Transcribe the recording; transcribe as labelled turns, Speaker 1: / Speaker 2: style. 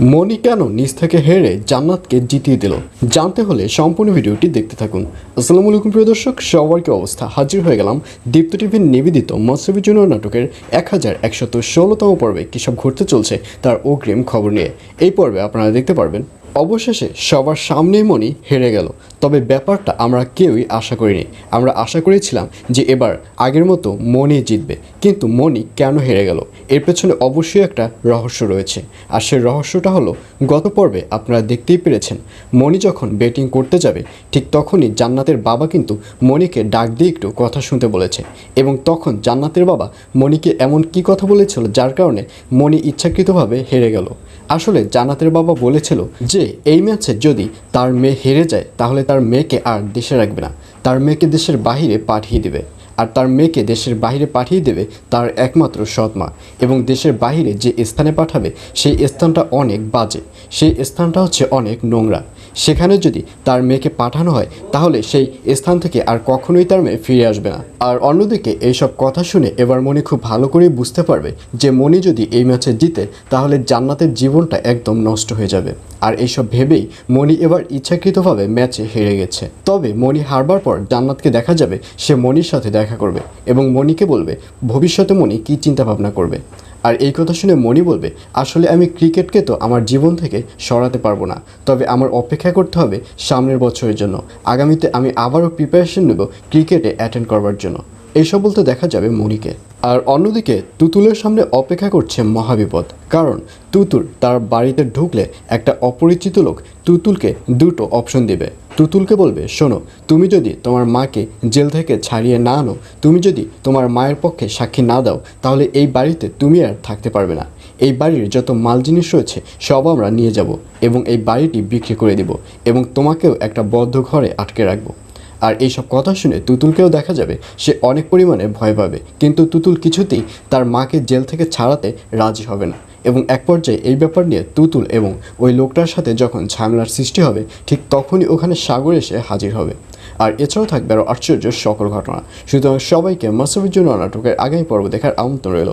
Speaker 1: মনি কেন নিজ থেকে হেরে জান্নাতকে জিতিয়ে দিল? জানতে হলে সম্পূর্ণ ভিডিওটি দেখতে থাকুন। আসসালামু আলাইকুম, প্রিয় দর্শক। সবার কি অবস্থা? হাজির হয়ে গেলাম দীপ্ত টিভির নিবেদিত মৎস্যবী নাটকের এক হাজার একশত ষোলোতম পর্বে। কী সব ঘটতে চলছে তার অগ্রিম খবর নিয়ে। এই পর্বে আপনারা দেখতে পারবেন, অবশেষে সবার সামনেই মনি হেরে গেল। তবে ব্যাপারটা আমরা কেউই আশা করিনি। আমরা আশা করেছিলাম যে এবার আগের মতো মনি জিতবে। কিন্তু মনি কেন হেরে গেল? এর পেছনে অবশ্যই একটা রহস্য রয়েছে। আর সেই রহস্যটা হলো, গত পর্বে আপনারা দেখতেই পেরেছেন, মনি যখন ব্যাটিং করতে যাবে, ঠিক তখনই জান্নাতের বাবা কিন্তু মনিকে ডাক দিয়ে একটু কথা শুনতে বলেছে। এবং তখন জান্নাতের বাবা মনিকে এমন কি কথা বলেছিল যার কারণে মনি ইচ্ছাকৃতভাবে হেরে গেল। আসলে জান্নাতের বাবা বলেছিল যে, এই ম্যাচে যদি তার মেয়ে হেরে যায়, তাহলে তার মেয়েকে আর দেশে রাখবে না। তার মেয়েকে দেশের বাহিরে পাঠিয়ে দেবে। আর তার মেয়েকে দেশের বাহিরে পাঠিয়ে দেবে তার একমাত্র সৎ মা এবং দেশের বাহিরে যে স্থানে পাঠাবে, সেই স্থানটা অনেক বাজে। সেই স্থানটা হচ্ছে অনেক নোংরা। সেখানে যদি তার মেয়েকে পাঠানো হয়, তাহলে সেই স্থান থেকে আর কখনোই তার মেয়ে ফিরে আসবে না। আর অন্যদিকে এইসব কথা শুনে এবার মনি খুব ভালো করেই বুঝতে পারবে যে মনি যদি এই ম্যাচে জিতে, তাহলে জান্নাতের জীবনটা একদম নষ্ট হয়ে যাবে। আর এইসব ভেবেই মনি এবার ইচ্ছাকৃতভাবে ম্যাচে হেরে গেছে। তবে মনি হারবার পর জান্নাতকে দেখা যাবে, সে মনির সাথে দেখা করবে এবং মনিকে বলবে, ভবিষ্যতে মনি কী চিন্তা ভাবনা করবে? আর এই কথা শুনে মনি বলবে, আসলে আমি ক্রিকেটকে তো আমার জীবন থেকে সরাতে পারব না। তবে আমার অপেক্ষা করতে হবে সামনের বছরের জন্য। আগামীতে আমি আবারও প্রিপারেশন নেব ক্রিকেটে অ্যাটেন্ড করবার জন্য। এইসব বলতে দেখা যাবে মনিকে আর অন্যদিকে তুতুলের সামনে অপেক্ষা করছে মহাবিপদ। কারণ তুতুল তার বাড়িতে ঢুকলে একটা অপরিচিত লোক তুতুলকে দুটো অপশন দেবে। তুতুলকে বলবে, শোনো, তুমি যদি তোমার মাকে জেল থেকে ছাড়িয়ে না আনো, তুমি যদি তোমার মায়ের পক্ষে সাক্ষী না দাও, তাহলে এই বাড়িতে তুমি আর থাকতে পারবে না। এই বাড়ির যত মাল জিনিস রয়েছে, সব আমরা নিয়ে যাব এবং এই বাড়িটি বিক্রি করে দেব এবং তোমাকেও একটা বদ্ধ ঘরে আটকে রাখব। আর এইসব কথা শুনে তুতুলকেও দেখা যাবে, সে অনেক পরিমাণে ভয় পাবে। কিন্তু তুতুল কিছুতেই তার মাকে জেল থেকে ছাড়াতে রাজি হবে না। এবং এক পর্যায়ে এই ব্যাপার নিয়ে তুতুল এবং ওই লোকটার সাথে যখন ঝামেলার সৃষ্টি হবে, ঠিক তখনই ওখানে সাগর এসে হাজির হবে। আর এছাড়াও থাকবে আরও আশ্চর্য সকল ঘটনা। সুতরাং সবাইকে জন্য নাটকের আগামী পর্ব দেখার আমন্ত্রণ রইল।